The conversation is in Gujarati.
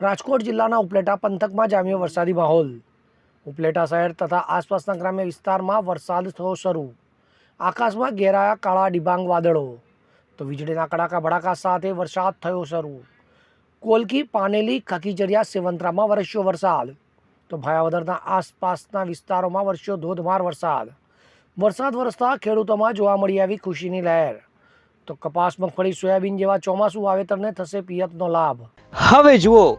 રાજકોટ જિલ્લાના ઉપલેટા પંથકમાં જામ્યો વરસાદી માહોલ. ઉપલેટા શહેર તથા આસપાસના ગ્રામ્ય વિસ્તારમાં વરસાદ થયો શરૂ. આકાશમાં ઘેરાયા કાળા ડિબાંગ વાદળો. તો વીજળીના કડાકા ભડાકા સાથે વરસાદ થયો શરૂ. કોલકી, પાનેલી ખકીજરિયા સેવંતરામાં વરસ્યો વરસાદ. તો ભાયાવદરના આસપાસના વિસ્તારોમાં વરસ્યો ધોધમાર વરસાદ. વરસાદ વરસતા ખેડૂતોમાં જોવા મળી આવી ખુશીની લહેર. તો કપાસ મગફળી સોયાબીન જેવા ચોમાસું વાવેતરને થશે પિયતનો લાભ. હવે જુઓ